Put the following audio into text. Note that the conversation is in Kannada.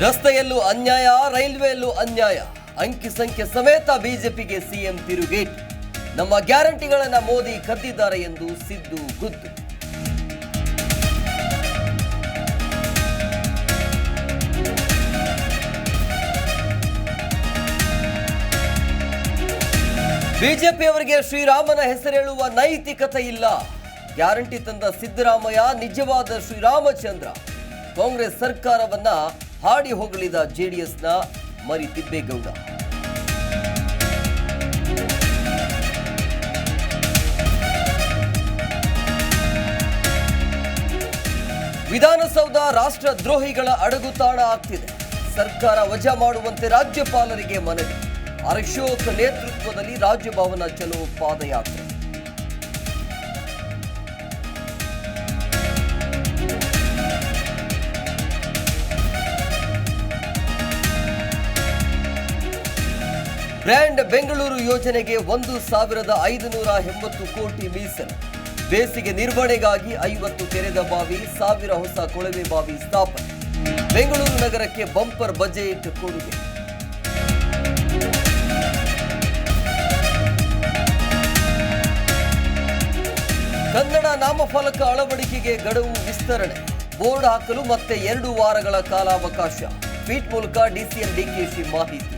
ರಸ್ತೆಯಲ್ಲೂ ಅನ್ಯಾಯ, ರೈಲ್ವೆಯಲ್ಲೂ ಅನ್ಯಾಯ. ಅಂಕಿ ಸಂಖ್ಯೆ ಸಮೇತ ಬಿಜೆಪಿಗೆ ಸಿಎಂ ತಿರುಗೇಟ್. ನಮ್ಮ ಗ್ಯಾರಂಟಿಗಳನ್ನು ಮೋದಿ ಕದ್ದಿದ್ದಾರೆ ಎಂದು ಸಿದ್ದು ಗುದ್ದು. ಬಿಜೆಪಿಯವರಿಗೆ ಶ್ರೀರಾಮನ ಹೆಸರೇಳುವ ನೈತಿಕತೆ ಇಲ್ಲ. ಗ್ಯಾರಂಟಿ ತಂದ ಸಿದ್ದರಾಮಯ್ಯ ನಿಜವಾದ ಶ್ರೀರಾಮಚಂದ್ರ. ಕಾಂಗ್ರೆಸ್ ಸರ್ಕಾರವನ್ನ ಹಾಡಿ ಹೋಗಲಿದ ಜೆಡಿಎಸ್ನ ಮರಿ ತಿಬ್ಬೇಗೌಡ ವಿಧಾನಸೌಧ ರಾಷ್ಟ್ರ ದ್ರೋಹಿಗಳ ಅಡಗುತಾಣ ಆಗ್ತಿದೆ. ಸರ್ಕಾರ ವಜಾ ಮಾಡುವಂತೆ ರಾಜ್ಯಪಾಲರಿಗೆ ಮನವಿ. ಅಶೋಕ್ ನೇತೃತ್ವದಲ್ಲಿ ರಾಜ್ಯಭವನ ಚಲೋ ಪಾದಯಾತ್ರೆ. ಬ್ರ್ಯಾಂಡ್ ಬೆಂಗಳೂರು ಯೋಜನೆಗೆ ಒಂದು ಸಾವಿರದ ಐದುನೂರ ಎಂಬತ್ತು ಕೋಟಿ ಮೀಸಲು. ಬೇಸಿಗೆ ನಿರ್ವಹಣೆಗಾಗಿ ಐವತ್ತು ತೆರೆದ ಬಾವಿ, ಸಾವಿರ ಹೊಸ ಕೊಳವೆ ಬಾವಿ ಸ್ಥಾಪನೆ. ಬೆಂಗಳೂರು ನಗರಕ್ಕೆ ಬಂಪರ್ ಬಜೆಟ್ ಕೊಡುಗೆ. ಕನ್ನಡ ನಾಮಫಲಕ ಅಳವಡಿಕೆಗೆ ಗಡುವು ವಿಸ್ತರಣೆ. ಬೋರ್ಡ್ ಹಾಕಲು ಮತ್ತೆ ಎರಡು ವಾರಗಳ ಕಾಲಾವಕಾಶ. ಟ್ವೀಟ್ ಮೂಲಕ ಡಿಸಿಎಂ ಡಿಕೆಶಿ ಮಾಹಿತಿ.